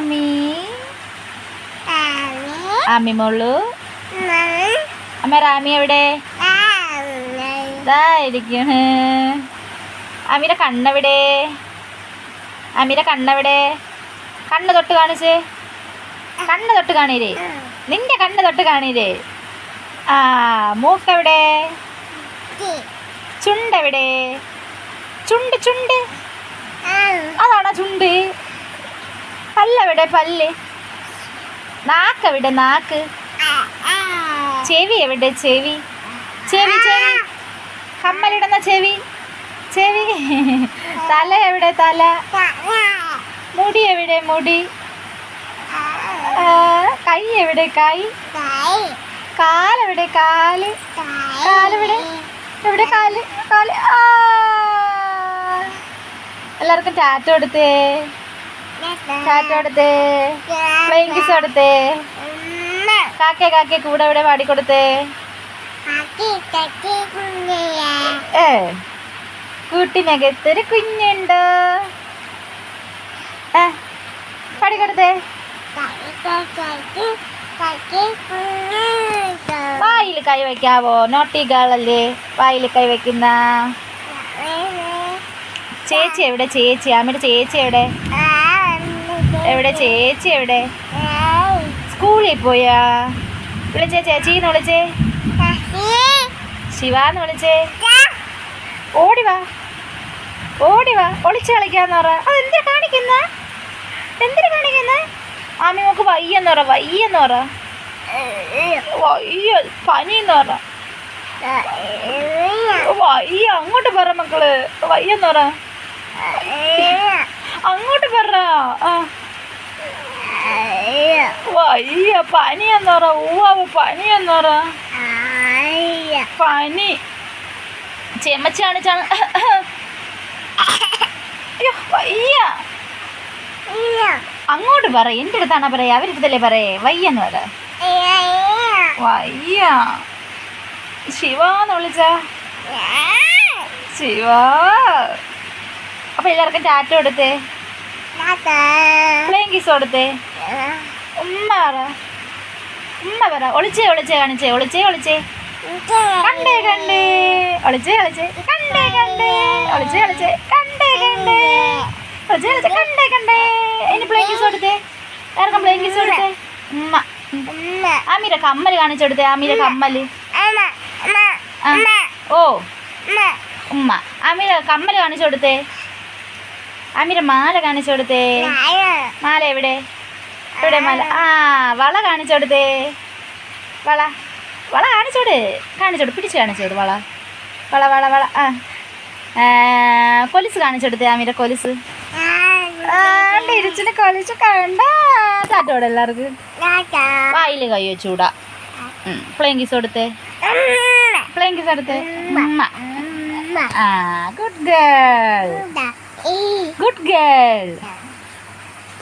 ആമി. ആമി. മോളു. അമ്മ റാമി എവിടെ? ഇരിക്കണ്. അമീര കണ്ണെവിടെ? അമീര കണ്ണെവിടെ? കണ്ണ് തൊട്ട് കാണിച്ചേ. കണ്ണ് തൊട്ട് കാണീരേ നിന്റെ കണ്ണ് തൊട്ട് കാണീരേ ആ മൂക്കെവിടെ? ചുണ്ടെവിടെ? ചുണ്ട് ചുണ്ട്. അതാണോ ചുണ്ട്? പല്ലെവിടെ? പല്ല്. നാക്കെവിടെ? നാക്ക്. ചെവി എവിടെ? ചെവി. ചെവി ചെവി. കമ്മലിടുന്ന ചെവി. ചെവി. തല എവിടെ? തല. മുടി എവിടെ? മുടി. കൈ എവിടെ? കൈ. കാലെവിടെ കാൽ. കാലെവിടെ എവിടെ? കാൽ. കാൽ. ആ. എല്ലാവർക്കും ടാറ്റോ കൊടുത്തേ. ടാറ്റ കൊടുത്തേ. ഫ്ലൈങ് കിസ് കൊടുത്തേ. കാക്കെ കാക്കെ കൂടെ ഇവിടെ പാടിക്കൊടുത്തേ. ഏ. കൂട്ടിനകത്തൊരു കുഞ്ഞുണ്ടോ. ഏ പാടിക്കൊടുത്തേ. വായിൽ കൈ വയ്ക്കാവോ? നോട്ടി ഗേളല്ലേ വായിൽ കൈ വയ്ക്കുന്ന. ചേച്ചി എവിടെ? ചേച്ചി അമ്മയുടെ ചേച്ചി എവിടെ? എവിടെ? ചേച്ചി എവിടെ? സ്കൂളിൽ പോയാ? വിളിച്ചേ ചേച്ചിന്ന് വിളിച്ചേ? ശിവാന്ന് വിളിച്ചേ? ഓടി വാ. ഓടി വാ. ഒളിച്ച് കളിക്കാന്ന് പറ. അതെന്തിനാ കാണിക്കുന്ന? എന്തിനു കാണിക്കുന്ന? ആമി നോക്ക് വയ്യെന്ന് പറ. വയ്യെന്ന് പറ. വയ്യ. പനിന്ന് പറ. വയ്യ. അങ്ങോട്ട് പറ മക്കൾ. വയ്യെന്ന് പറ. അങ്ങോട്ട് പറ. ആ. വയ്യ എന്ന് പറ ഊവാവ് എന്ന് പറ. പനി. ചെമ്മച്ചാണ് ചാണ് അയ്യോ വയ്യ. അങ്ങോട്ട് പറ എന്റെ അടുത്താണ് പറയാ അവരിടത്തല്ലേ പറയേ വയ്യെന്ന് പറ. വയ്യ. ശിവാന്ന് വിളിച്ച? ശിവ. അപ്പൊ എല്ലാവർക്കും ടാറ്റ കൊടുത്തേ പ്ലേയിങ് കിസ് കൊടുത്തേ? ഉമ്മ പറ. ഉമ്മ പറ. ഒളിച്ചേ ഒളിച്ചേ കാണിച്ചേ ഒളിച്ചേ ഒളിച്ചേ. കണ്ടേ കണ്ടേ. ഒളിച്ചേ ഒളിച്ചേ കണ്ടേ കണ്ടേ. ഒളിച്ചേ ഒളിച്ചേ കണ്ടേ കണ്ടേ. ഒളിച്ചേ ഒളിച്ചേ കണ്ടേ കണ്ടേ. ഇനി പ്ലേയിങ് കിസ് കൊടുത്തേ. ആർക്കും പ്ലേയിങ് കിസ് കൊടുത്തേ? ഉമ്മ. ആമീര കമ്മൽ കാണിച്ചു കൊടുത്തേ ആമീര കമ്മൽ ഓ. ഉമ്മ. ആമീര കമ്മൽ കാണിച്ചു കൊടുത്തേ. ആമീര മാല കാണിച്ചു കൊടുത്തേ. മാല എവിടെ? എവിടെ മല? ആ വള കാണിച്ചു കൊടുത്തേ വള. വള കാണിച്ചോട്. കാണിച്ചോട്. പിടിച്ച് കാണിച്ചോട് വള. വള വള വള. ആ. കൊലിസ് കാണിച്ചെടുത്തേ കൊലിസ്. കൊലുസ് ഇരിച്ചിന് കൊലുസ് കണ്ട എല്ലാവർക്കും വായിൽ കൈ വെച്ചൂടാ പ്ലെയിൻ കിസ് കൊടുത്തേ. പ്ലെയിൻ കിസ് എടുത്തേ. ആ ഗുഡ് ഗേൾ ഗുഡ് ഗേൾ